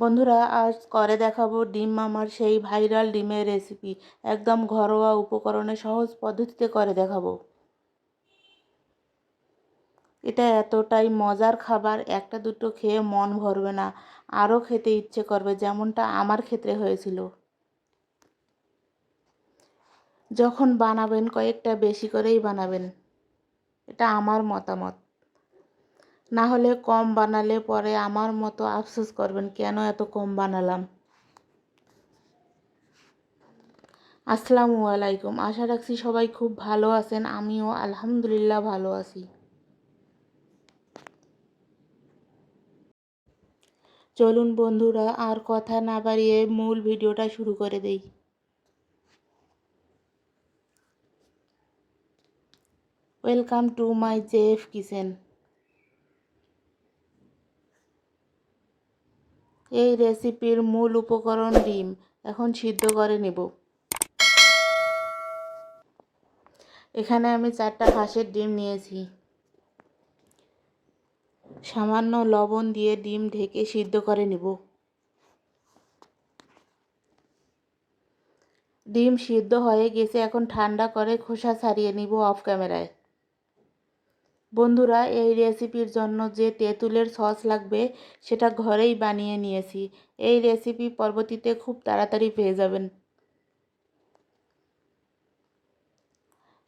বন্ধুরা, আজ করে দেখাবো ডিম মামার সেই ভাইরাল ডিমের রেসিপি একদম ঘরোয়া উপকরণে সহজ পদ্ধতিতে করে দেখাবো। এটা এতটাই মজার খাবার, একটা দুটো খেয়ে মন ভরবে না। আরও খেতে ইচ্ছে করবে, যেমনটা আমার ক্ষেত্রে হয়েছিল। যখন বানাবেন, কয়েকটা বেশি করেই বানাবেন। এটা আমার মতামত। না হলে কম বানালে পরে আমার মতো আফসোস করবেন, কেন এত কম বানালাম? আসসালামু আলাইকুম। আশা রাখছি সবাই খুব ভালো আছেন, আমিও আলহামদুলিল্লাহ ভালো আছি। চলুন বন্ধুরা, আর কথা না বাড়িয়ে মূল ভিডিওটা শুরু করে দেই। Welcome to my Jeff kitchen এই রেসিপির মূল উপকরণ ডিম। এখন সিদ্ধ করে নেব। এখানে আমি চারটা হাঁসের ডিম নিয়েছি। সামান্য লবণ দিয়ে ডিম ঢেকে সিদ্ধ করে নেব। ডিম সিদ্ধ হয়ে গেছে, এখন ঠান্ডা করে খোসা ছাড়িয়ে নিব অফ ক্যামেরায়। বন্ধুরা, এই রেসিপির জন্য যে তেঁতুলের সস লাগবে, সেটা ঘরেই বানিয়ে নিয়েছি। এই রেসিপি পরবর্তীতে খুব তাড়াতাড়ি পেয়ে যাবেন।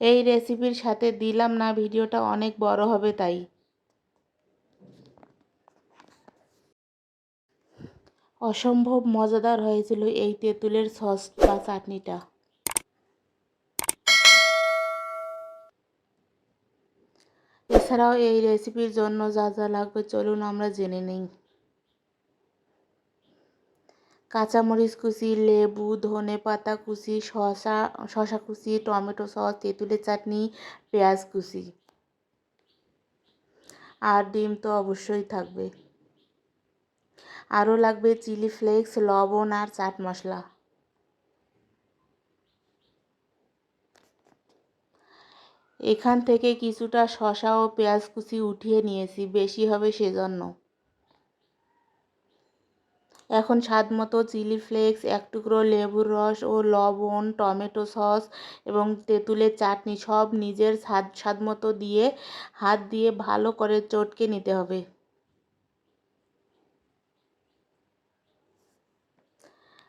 এই রেসিপির সাথে দিলাম না, ভিডিওটা অনেক বড় হবে তাই। অসম্ভব মজাদার হয়েছিল এই তেঁতুলের সস বা চাটনিটা। এছাড়াও এই রেসিপির জন্য যা যা লাগবে চলুন আমরা জেনে নিই। কাঁচামরিচ কুচি, লেবু, ধনে পাতা কুচি, শসা শশা কুচি, টমেটো সস, তেঁতুলের চাটনি, পেঁয়াজ কুচি। আর ডিম তো অবশ্যই থাকবে। আরও লাগবে চিলি ফ্লেক্স, লবণ আর চাট মশলা। এখান থেকে কিছুটা শশা ও পেঁয়াজ কুচি উঠিয়ে নিয়েছি, বেশি হবে সেজন্য। এখন স্বাদ মতো চিলি ফ্লেক্স, এক টুকরো লেবুর রস ও লবণ, টমেটো সস এবং তেঁতুলের চাটনি সব নিজের স্বাদ স্বাদ মতো দিয়ে, হাত দিয়ে ভালো করে চটকে নিতে হবে।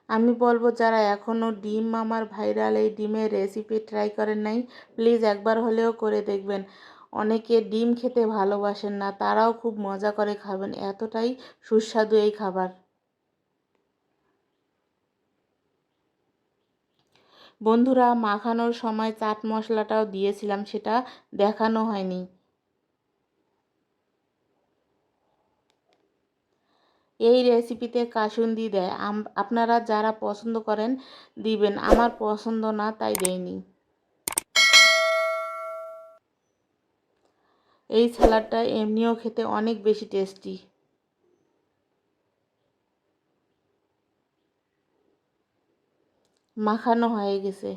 আমি বলব, যারা এখনও ডিম মামার ভাইরাল এই ডিমের রেসিপি ট্রাই করেন নাই প্লিজ একবার হলেও করে দেখবেন। অনেকে ডিম খেতে ভালোবাসেন না, তারাও খুব মজা করে খাবেন, এতটাই সুস্বাদু এই খাবার। বন্ধুরা, মাখানোর সময় চাট মশলাটাও দিয়েছিলাম, সেটা দেখানো হয়নি। এই রেসিপিতে কাসুন্দি দেয়। আপনারা যারা পছন্দ করেন, দিবেন। আমার পছন্দ না, তাই দেয়নি এই স্যালাডটা এমনিও খেতে অনেক বেশি টেস্টি মাখানো হয়ে গেছে।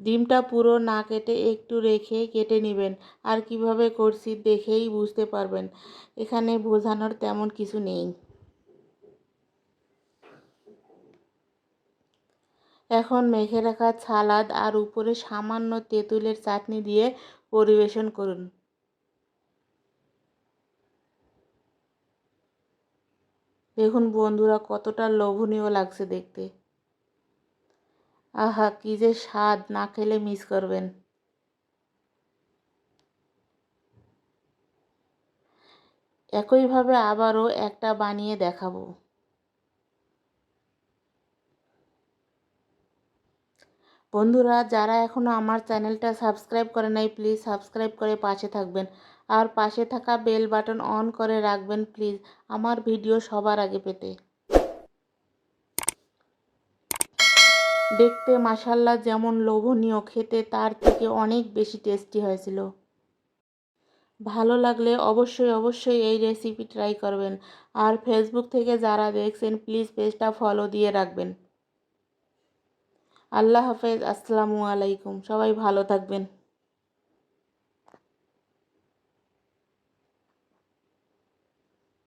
ডিমটা পুরো না কেটে একটু রেখে কেটে নেবেন। আর কীভাবে করছি দেখেই বুঝতে পারবেন। এখানে বোঝানোর তেমন কিছু নেই। এখন মেখে রাখা ছালাদ আর উপরে সামান্য তেঁতুলের চাটনি দিয়ে পরিবেশন করুন। দেখুন বন্ধুরা কতটা লোভনীয় লাগছে দেখতে। আহা, কি যে স্বাদ, না খেলে মিস করবেন। একইভাবে আবারও একটা বানিয়ে দেখাবো। বন্ধুরা, যারা এখনও আমার চ্যানেলটা সাবস্ক্রাইব করে নাই প্লিজ সাবস্ক্রাইব করে পাশে থাকবেন। আর পাশে থাকা বেল বাটন অন করে রাখবেন প্লিজ আমার ভিডিও সবার আগে পেতে। দেখতে মাসাল্লা যেমন লোভনীয়, খেতে তার থেকে অনেক বেশি টেস্টি হয়েছিল। ভালো লাগলে অবশ্যই অবশ্যই এই রেসিপি ট্রাই করবেন। আর ফেসবুক থেকে যারা দেখছেন প্লিজ পেজটা ফলো দিয়ে রাখবেন। আল্লাহ হাফেজ, আসসালামু আলাইকুম। সবাই ভালো থাকবেন।